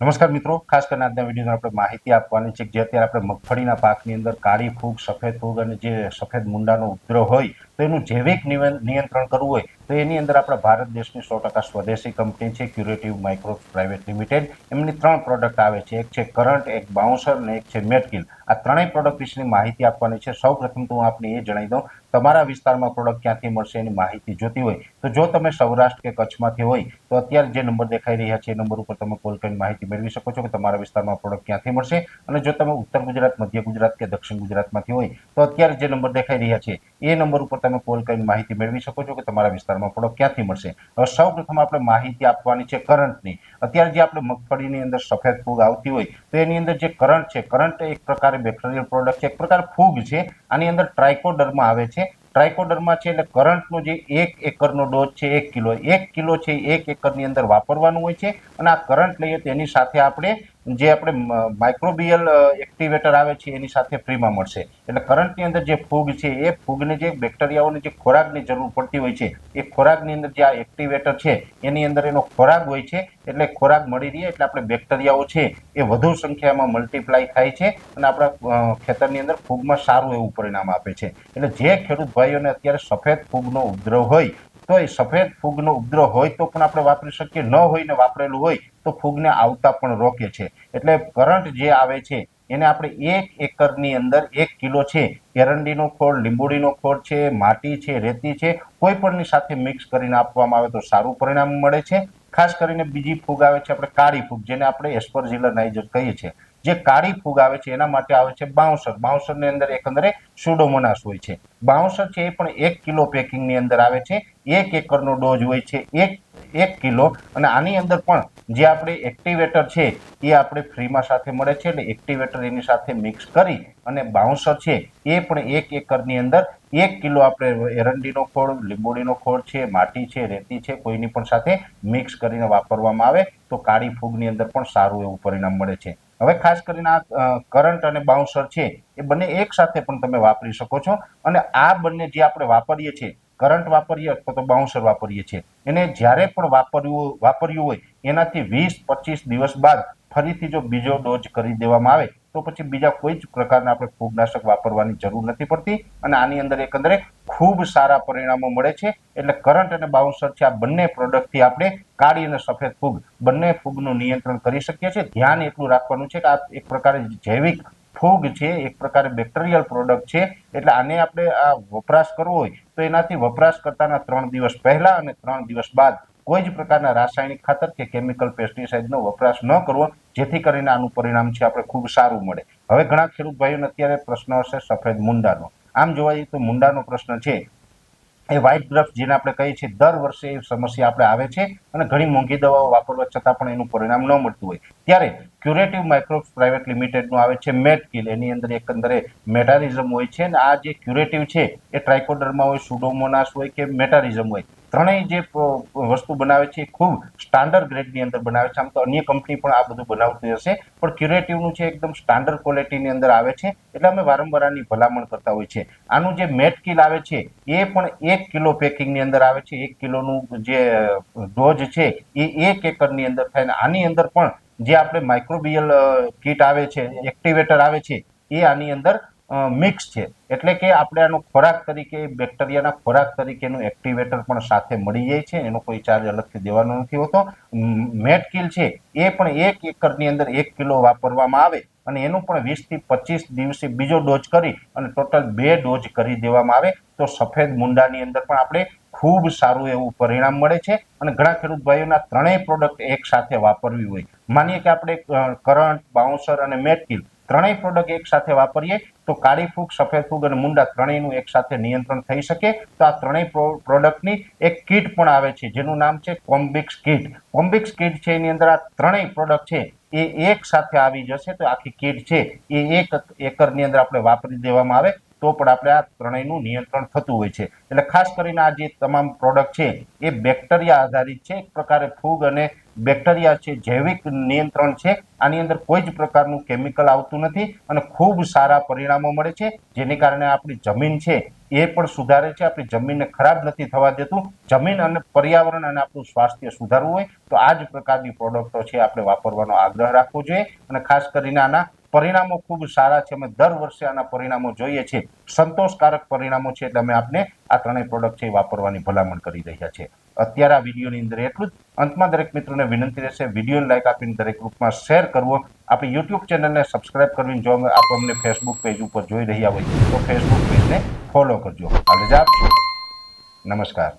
નમસ્કાર મિત્રો, ખાસ કરીને આજના વિડીયોમાં આપણે માહિતી આપવાની છે જે અત્યારે આપણે મગફળીના પાકની અંદર કાળી ફૂગ, સફેદ ફૂગ અને જે સફેદ મુંડાનો ઉપદ્રવ હોય તો એનું જૈવિક નિયંત્રણ કરવું હોય, તો એની અંદર આપણા ભારત દેશની સો ટકા સ્વદેશી કંપની છે, ક્યુરેટિવ માઇક્રો પ્રાઇવેટ લિમિટેડ. એમની ત્રણ પ્રોડક્ટ આવે છે. એક છે કરંટ, એક બાઉન્સર અને એક છે મેટકિલ આ ત્રણેય પ્રોડક્ટ વિશેની માહિતી આપવાની છે. સૌ પ્રથમ તો હું આપને એ જણાવી દઉં, તમારા વિસ્તારમાં પ્રોડક્ટ ક્યાંથી મળશે એની માહિતી જોતી હોય. તો જો તમે સૌરાષ્ટ્ર કે કચ્છમાંથી હોય, તો અત્યારે જે નંબર દેખાઈ રહ્યા છે એ નંબર ઉપર તમે કોલ કરીને માહિતી મેળવી શકો છો કે તમારા વિસ્તારમાં પ્રોડક્ટ ક્યાંથી મળશે. અને જો તમે ઉત્તર ગુજરાત, મધ્ય ગુજરાત કે દક્ષિણ ગુજરાતમાંથી હોય, તો અત્યારે જે નંબર દેખાઈ રહ્યા છે એ નંબર ઉપર તમે કોલ કરીને માહિતી મેળવી શકો છો કે તમારા વિસ્તારમાં પ્રોડક્ટ ક્યાંથી મળશે. હવે સૌ પ્રથમ આપણે માહિતી આપવાની છે કરંટની અત્યારે જે આપણે મગફળીની અંદર સફેદ ફૂગ આવતી હોય, તો એની અંદર જે કરંટ છે કરંટ એક પ્રકારે બેક્ટેરિયલ પ્રોડક્ટ છે, એક પ્રકાર ફૂગ છે. આની અંદર ટ્રાઇકોડર્મા આવે છે. ટ્રાઇકોડર્મા છે એટલે કરંટનો જે એક એકરનો ડોઝ છે, એક કિલો. એક કિલો છે એક એકરની અંદર વાપરવાનું હોય છે અને આ કરંટ લઈએ તેની સાથે આપણે જે આપણે માઇક્રોબિયલ એક્ટિવેટર આવે છે, એની સાથે ફ્રીમાં મળશે. એટલે કરંટની અંદર જે ફૂગ છે, એ ફૂગને જે બેક્ટેરિયાઓને જે ખોરાકની જરૂર પડતી હોય છે, એ ખોરાકની અંદર જે આ એક્ટિવેટર છે, એની અંદર એનો ખોરાક હોય છે, એટલે ખોરાક મળી રહે, એટલે આપણે બેક્ટેરિયાઓ છે, એ વધુ સંખ્યામાં મલ્ટીપ્લાય થાય છે, અને આપણા ખેતરની અંદર ફૂગમાં સારું એવું પરિણામ આપે છે. એટલે જે ખેડૂત ભાઈઓને અત્યારે સફેદ ફૂગનો ઉપદ્રવ હોય તો એ સફેદ ફૂગનો ઉપદ્રવ હોય તો પણ આપણે વાપરી શકીએ, ન હોય ને વાપરેલું હોય તો ફૂગને આવતા પણ રોકે છે. એટલે કરંટ જે આવે છે, એને આપણે એક એકરની અંદર એક કિલો છે. એરંડીનો ખોળ, લીંબોડીનો ખોળ છે, માટી છે, રેતી છે, કોઈ પણની સાથે મિક્સ કરીને આપવામાં આવે તો સારું પરિણામ મળે છે. ખાસ કરીને બીજી ફૂગ આવે છે, આપણે કાળી ફૂગ, જેને આપણે એસ્પરઝિલર નાઇજર કહીએ છીએ. જે કાળી ફૂગ આવે છે, એના માટે આવે છે બાઉન્સર. બાઉન્સરની અંદર એકંદરે સુડોમોનાસ હોય છે. બાઉન્સર છે એ પણ એક કિલો પેકિંગની અંદર આવે છે. એક એકરનો ડોઝ હોય છે એક એક કિલો. અને આની અંદર પણ જે આપણે એક્ટિવેટર છે, એ આપણે ફ્રીમાં સાથે મળે છે એટલે એક્ટિવેટર એની સાથે મિક્સ કરી અને બાઉન્સર છે એ પણ એક એકરની અંદર એક કિલો આપણે એરંડીનો ખોળ લીંબોડીનો ખોળ છે, માટી છે, રેતી છે, કોઈની પણ સાથે મિક્સ કરીને વાપરવામાં આવે તો કાળી ફૂગની અંદર પણ સારું એવું પરિણામ મળે છે. હવે ખાસ કરીને આ કરંટ અને બાઉન્સર છે, એ બંને એક સાથે પણ તમે વાપરી શકો છો અને આ બંને જે આપણે વાપરીએ છીએ, કરંટ વાપરીએ અથવા તો બાઉન્સર વાપરીએ છીએ, એને જ્યારે પણ વાપરવું વાપર્યું હોય, એનાથી વીસ પચીસ દિવસ બાદ ફરીથી જો બીજો ડોઝ કરી દેવામાં આવે તો પછી બીજા કોઈ જ પ્રકારના આપણે ફૂગનાશક વાપરવાની જરૂર નથી પડતી અને આની અંદર એકંદરે ખૂબ સારા પરિણામો મળે છે. એટલે કરંટ અને બાઉન્સર છે, આ બંને પ્રોડક્ટથી આપણે કાળી અને સફેદ ફૂગ બંને ફૂગનું નિયંત્રણ કરી શકીએ છીએ. ધ્યાન એટલું રાખવાનું છે કે આ એક પ્રકારે જૈવિક ફૂગ છે, એક પ્રકારે બેક્ટેરિયલ પ્રોડક્ટ છે. એટલે આને આપણે આ વપરાશ કરવો હોય તો એનાથી વપરાશ કરતાના ત્રણ દિવસ પહેલા અને ત્રણ દિવસ બાદ કોઈ જ પ્રકારના રાસાયણિક ખાતર કે કેમિકલ પેસ્ટિસાઇડનો વપરાશ ન કરવો, જેથી કરીને આનું પરિણામ છે આપણે ખૂબ સારું મળે. હવે ઘણા ખેડૂત ભાઈઓને અત્યારે પ્રશ્ન હશે સફેદ મુંડાનો. આમ જોવા જઈએ તો મુંડાનો પ્રશ્ન છે, એ વ્હાઇટ ગ્રફ જેને આપણે કહીએ છીએ, દર વર્ષે એ સમસ્યા આપણે આવે છે અને ઘણી મોંઘી દવાઓ વાપરવા છતાં પણ એનું પરિણામ ન મળતું હોય. ત્યારે ક્યુરેટિવ માઇક્રો પ્રાઇવેટ લિમિટેડનું આવે છે મેટકિલ એની અંદર એકંદરે મેટારિઝમ હોય છે અને આ જે ક્યુરેટિવ છે એ ટ્રાઇકોડરમાં હોય, સુડોમોનાસ હોય કે મેટારિઝમ હોય. ત્રણેય જે વસ્તુ બનાવે છે એ ખૂબ સ્ટાન્ડર્ડ ગ્રેડની અંદર બનાવે છે. આમ તો અન્ય કંપની પણ આ બધું બનાવતી હશે, પણ ક્યુરેટિવનું છે એકદમ સ્ટાન્ડર્ડ ક્વોલિટીની અંદર આવે છે, એટલે અમે વારંવાર આની ભલામણ કરતા હોય છે આનું જે મેટકિલ આવે છે એ પણ એક કિલો પેકિંગની અંદર આવે છે. એક કિલોનું જે ડોઝ છે એ એક એકરની અંદર થાય આની અંદર પણ જે આપણે માઇક્રોબિયલ કીટ આવે છે એક્ટિવેટર આવે છે, એ આની અંદર મિક્સ છે. એટલે કે આપણે આનો ખોરાક તરીકે બેક્ટેરિયાના ખોરાક તરીકેનું એક્ટિવેટર પણ સાથે મળી જાય છે. એનો કોઈ ચાર્જ અલગથી દેવાનો નથી હોતો. મેટકિલ છે, એ પણ એક એકરની અંદર એક કિલો વાપરવામાં આવે અને એનું પણ વીસથી પચીસ દિવસે બીજો ડોઝ કરી અને ટોટલ બે ડોઝ કરી દેવામાં આવે. તો સફેદ મુંડાની અંદર પણ આપણે ખૂબ સારું એવું પરિણામ મળે છે અને ઘણા ખેડૂત ભાઈઓના ત્રણેય પ્રોડક્ટ એક સાથે વાપરવી હોય. માનીએ કે આપણે કરંટ બાઉન્સર અને મેટકિલ ત્રણેય પ્રોડક્ટ એક સાથે વાપરીએ તો કાળી ફૂગ, સફેદ ફૂગ અને મુંડા ત્રણેયનું એક સાથે નિયંત્રણ થઈ શકે. તો આ ત્રણેય પ્રો- પ્રોડક્ટની એક કીટ પણ આવે છે, જેનું નામ છે કોમ્બિક્સ કીટ કોમ્બિક્સ કીટ છે, એની અંદર આ ત્રણેય પ્રોડક્ટ છે, એ એક સાથે આવી જશે તો આખી કીટ છે, એ એક એકરની અંદર આપણે વાપરી દેવામાં આવે. તો પણ આપણે આ ત્રણેયનું નિયંત્રણ થતું હોય છે. એટલે ખાસ કરીને આ જે તમામ પ્રોડક્ટ છે, એ બેક્ટેરિયા આધારિત છે. એક પ્રકારે ફૂગ અને બેક્ટેરિયા છે, જૈવિક નિયંત્રણ છે. આની અંદર કોઈ જ પ્રકારનું કેમિકલ આવતું નથી અને ખૂબ સારા પરિણામો મળે છે. જેને કારણે આપણી જમીન છે, એ પણ સુધારે છે. આપણી જમીનને ખરાબ નથી થવા દેતું. જમીન અને પર્યાવરણ અને આપણું સ્વાસ્થ્ય સુધારવું હોય તો આ જ પ્રકારની પ્રોડક્ટો છે આપણે વાપરવાનો આગ્રહ રાખવો જોઈએ. અને ખાસ કરીને આના પરિણામો ખૂબ સારા છે. અમે દર વર્ષે આના પરિણામો જોઈએ છીએ સંતોષકારક પરિણામો છે એટલે અમે આપને આ ત્રણેય પ્રોડક્ટ છે વાપરવાની ભલામણ કરી રહ્યા છે. અત્યારે આ વિડીયોની અંદર એટલું જ. અંતમાં દરેક મિત્રોને વિનંતી રહેશે વીડિયો લાઈક આપીને દરેક ગ્રુપમાં શેર કરવો. આપણી યુટ્યુબ ચેનલને સબસ્ક્રાઇબ કરવી જો આપ અમને ફેસબુક પેજ ઉપર જોઈ રહ્યા હોય તો ફેસબુક પેજને ફોલો કરજો. હાલ જ આપશો. નમસ્કાર.